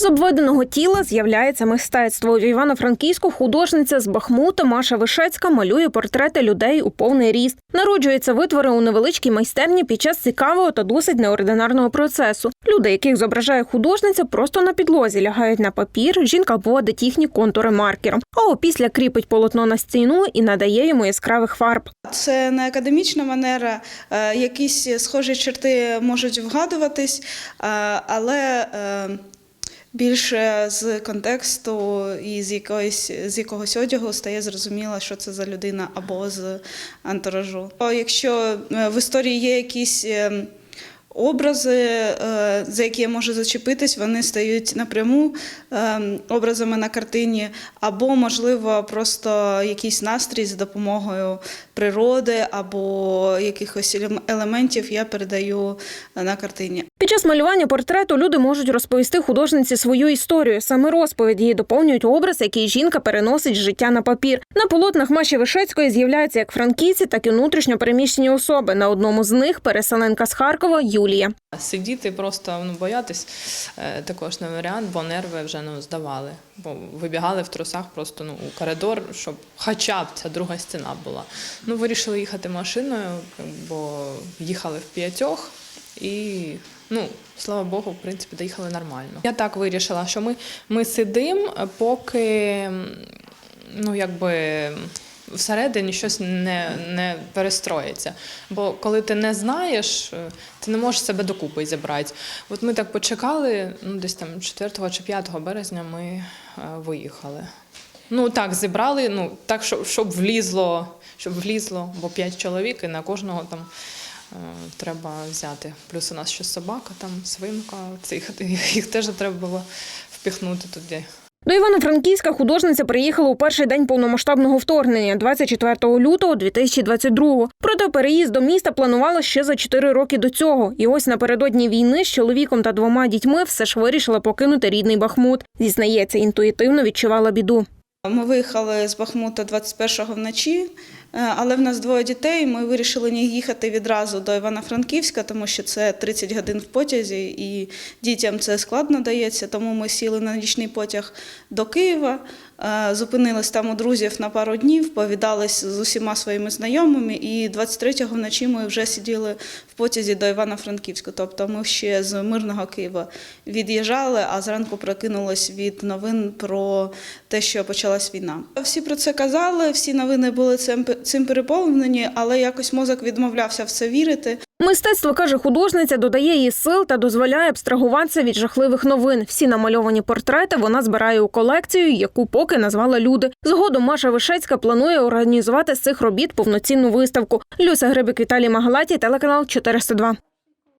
З обведеного тіла з'являється мистецтво. В Івано-Франківську художниця з Бахмута Маша Вишецька малює портрети людей у повний ріст. Народжуються витвори у невеличкій майстерні під час цікавого та досить неординарного процесу. Люди, яких зображає художниця, просто на підлозі лягають на папір. Жінка вводить їхні контури маркером, а опісля кріпить полотно на стіну і надає йому яскравих фарб. Це не академічна манера, е, якісь схожі черти можуть вгадуватись, е, але е, більше з контексту і з якоїсь з якогось одягу стає зрозуміло, що це за людина або з антуражу. Якщо е, в історії є якісь е, образи, е, за які я можу зачепитись, вони стають напряму образами на картині, або, можливо, просто якийсь настрій за допомогою природи або якихось елементів я передаю на картині. Під час малювання портрету люди можуть розповісти художниці свою історію. Саме розповідь її доповнюють образ, який жінка переносить з життя на папір. На полотнах Маші Вишецької з'являються як франківці, так і внутрішньо переміщені особи. На одному з них переселенка з Харкова Юлія. Сидіти просто ну, боятись е, також не варіант, бо нерви вже ну, здавали. Бо вибігали в трусах просто ну, у коридор, щоб хоча б ця друга стіна була. Ну, вирішили їхати машиною, бо їхали в п'ятьох і. Ну, слава Богу, в принципі, доїхали нормально. Я так вирішила, що ми, ми сидимо, поки ну, якби всередині щось не, не перестроїться. Бо коли ти не знаєш, е, ти не можеш себе докупи зібрати. От ми так почекали, ну десь там 4 чи 5 березня ми е, виїхали. Ну так, зібрали, ну так, щоб, щоб влізло, щоб влізло, бо 5 чоловік і на кожного там. Е, Треба взяти. Плюс у нас ще собака, там свинка, цих їх теж треба було впіхнути туди. До Івано-Франківська художниця приїхала у перший день повномасштабного вторгнення 24 лютого 2022 Проте переїзд до міста планувала ще за 4 роки до цього. І ось напередодні війни з чоловіком та двома дітьми все ж вирішила покинути рідний Бахмут. Зізнається, інтуїтивно відчувала біду. Ми виїхали з Бахмута 21-го вночі, але в нас двоє дітей. Ми вирішили не їхати відразу до Івано-Франківська, тому що це 30 годин в потязі, і дітям це складно дається. Тому ми сіли на нічний потяг до Києва, е, зупинились там у друзів на пару днів, повідались з усіма своїми знайомими. І 23-го вночі ми вже сиділи в потязі до Івано-Франківська. Тобто ми ще з мирного Києва від'їжджали, а зранку прокинулись від новин про те, що почалась війна. Всі про це казали, всі новини були цим, цим переповнені, але якось мозок відмовлявся в це вірити. Мистецтво каже художниця, додає їй сил та дозволяє абстрагуватися від жахливих новин. Всі намальовані портрети вона збирає у колекцію, яку поки назвала люди. Згодом Маша Вишецька планує організувати з цих робіт повноцінну виставку. Люся Грибик, Віталій Магалаті, телеканал 402.